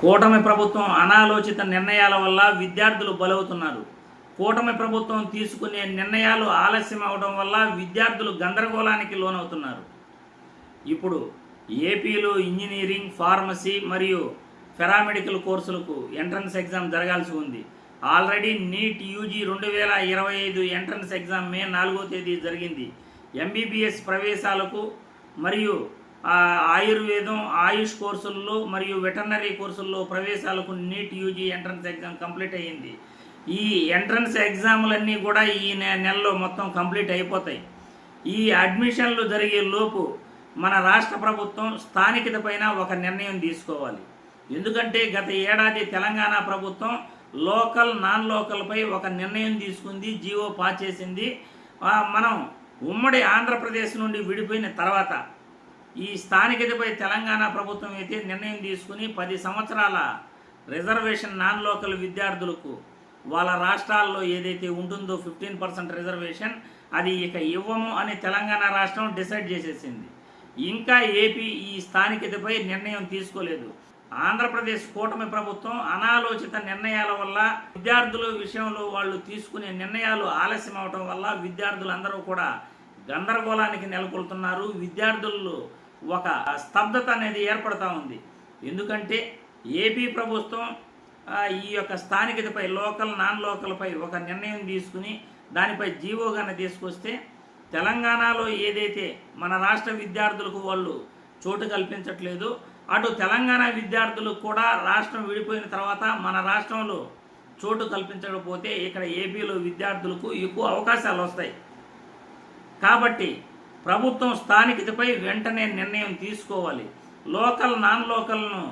కూటమి ప్రభుత్వం అనాలోచిత నిర్ణయాల వల్ల విద్యార్థులు బలవుతున్నారు. కూటమి ప్రభుత్వం తీసుకునే నిర్ణయాలు ఆలస్యం అవడం వల్ల విద్యార్థులు గందరగోళానికి లోనవుతున్నారు. ఇప్పుడు ఏపీలో ఇంజనీరింగ్ ఫార్మసీ మరియు పెరామెడికల్ కోర్సులకు ఎంట్రన్స్ ఎగ్జామ్ జరగాల్సి ఉంది. ఆల్రెడీ నీట్ యూజీ రెండు వేల ఇరవై ఐదు ఎంట్రన్స్ ఎగ్జామ్ మే నాలుగో తేదీ జరిగింది. ఎంబీబీఎస్ ప్రవేశాలకు మరియు ఆయుర్వేదం ఆయుష్ కోర్సుల్లో మరియు వెటర్నరీ కోర్సుల్లో ప్రవేశాలకు NEET UG entrance exam complete అయ్యింది. ఈ ఎంట్రన్స్ ఎగ్జామ్లన్నీ కూడా ఈ నె- నెలలో మొత్తం కంప్లీట్ అయిపోతాయి. ఈ అడ్మిషన్లు జరిగే లోపు మన రాష్ట్ర ప్రభుత్వం స్థానికత పైన ఒక నిర్ణయం తీసుకోవాలి. ఎందుకంటే గత ఏడాది తెలంగాణ ప్రభుత్వం లోకల్ నాన్ లోకల్పై ఒక నిర్ణయం తీసుకుంది జీవో పాస్ చేసింది. మనం ఉమ్మడి ఆంధ్రప్రదేశ్ నుండి విడిపోయిన తర్వాత ఈ స్థానికతపై తెలంగాణ ప్రభుత్వం అయితే నిర్ణయం తీసుకుని పది సంవత్సరాల రిజర్వేషన్ నాన్ లోకల్ విద్యార్థులకు వాళ్ళ రాష్ట్రాల్లో ఏదైతే ఉంటుందో ఫిఫ్టీన్ పర్సెంట్ రిజర్వేషన్ అది ఇక ఇవ్వము అని తెలంగాణ రాష్ట్రం డిసైడ్ చేసేసింది. ఇంకా ఏపీ ఈ స్థానికతపై నిర్ణయం తీసుకోలేదు. ఆంధ్రప్రదేశ్ కూటమి ప్రభుత్వం అనాలోచిత నిర్ణయాల వల్ల విద్యార్థుల విషయంలో వాళ్ళు తీసుకునే నిర్ణయాలు ఆలస్యం అవటం వల్ల విద్యార్థులందరూ కూడా గందరగోళానికి నెలకొల్తున్నారు. విద్యార్థుల్లో ఒక స్తబ్దత అనేది ఏర్పడతా ఉంది. ఎందుకంటే ఏపీ ప్రభుత్వం ఈ యొక్క స్థానికతపై లోకల్ నాన్ లోకల్పై ఒక నిర్ణయం తీసుకుని దానిపై జీవోగాన తీసుకొస్తే తెలంగాణలో ఏదైతే మన రాష్ట్ర విద్యార్థులకు వాళ్ళు చోటు కల్పించట్లేదు అటు తెలంగాణ విద్యార్థులకు కూడా రాష్ట్రం విడిపోయిన తర్వాత మన రాష్ట్రంలో చోటు కల్పించకపోతే ఇక్కడ ఏపీలో విద్యార్థులకు ఎక్కువ అవకాశాలు వస్తాయి. కాబట్టి ప్రభుత్వం స్థానికతపై వెంటనే నిర్ణయం తీసుకోవాలి. లోకల్ నాన్ లోకల్ను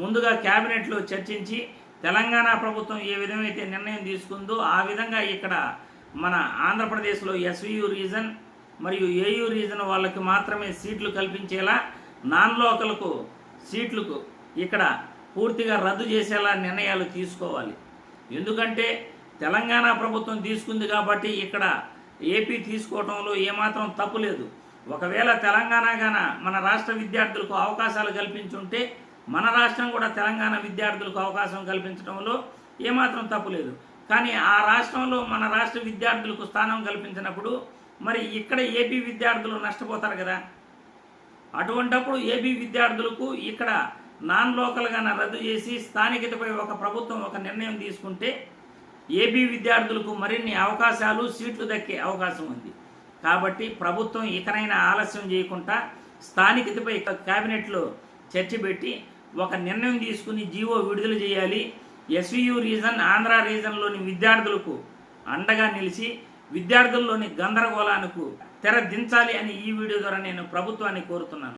ముందుగా క్యాబినెట్లో చర్చించి తెలంగాణ ప్రభుత్వం ఏ విధమైతే నిర్ణయం తీసుకుందో ఆ విధంగా ఇక్కడ మన ఆంధ్రప్రదేశ్లో ఎస్వియు రీజన్ మరియు ఏయు రీజన్ వాళ్ళకి మాత్రమే సీట్లు కల్పించేలా నాన్ లోకల్కు సీట్లకు ఇక్కడ పూర్తిగా రద్దు చేసేలా నిర్ణయాలు తీసుకోవాలి. ఎందుకంటే తెలంగాణ ప్రభుత్వం తీసుకుంది కాబట్టి ఇక్కడ ఏపీ తీసుకోవడంలో ఏమాత్రం తప్పు లేదు. ఒకవేళ తెలంగాణ గాన మన రాష్ట్ర విద్యార్థులకు అవకాశాలు కల్పించుంటే మన రాష్ట్రం కూడా తెలంగాణ విద్యార్థులకు అవకాశం కల్పించడంలో ఏమాత్రం తప్పు లేదు. కానీ ఆ రాష్ట్రంలో మన రాష్ట్ర విద్యార్థులకు స్థానం కల్పించినప్పుడు మరి ఇక్కడ ఏపీ విద్యార్థులు నష్టపోతారు కదా. అటువంటప్పుడు ఏపీ విద్యార్థులకు ఇక్కడ నాన్ లోకల్గా రద్దు చేసి స్థానికతపై ఒక ప్రభుత్వం ఒక నిర్ణయం తీసుకుంటే ఏపీ విద్యార్థులకు మరిన్ని అవకాశాలు సీట్లు దక్కే అవకాశం ఉంది. కాబట్టి ప్రభుత్వం ఇకనైనా ఆలస్యం చేయకుండా స్థానికతపై కేబినెట్లో చర్చ పెట్టి ఒక నిర్ణయం తీసుకుని జీవో విడుదల చేయాలి. ఎస్వియు రీజన్ ఆంధ్ర రీజన్లోని విద్యార్థులకు అండగా నిలిచి విద్యార్థుల్లోని గందరగోళానికి తెర దించాలి అని ఈ వీడియో ద్వారా నేను ప్రభుత్వాన్ని కోరుతున్నాను.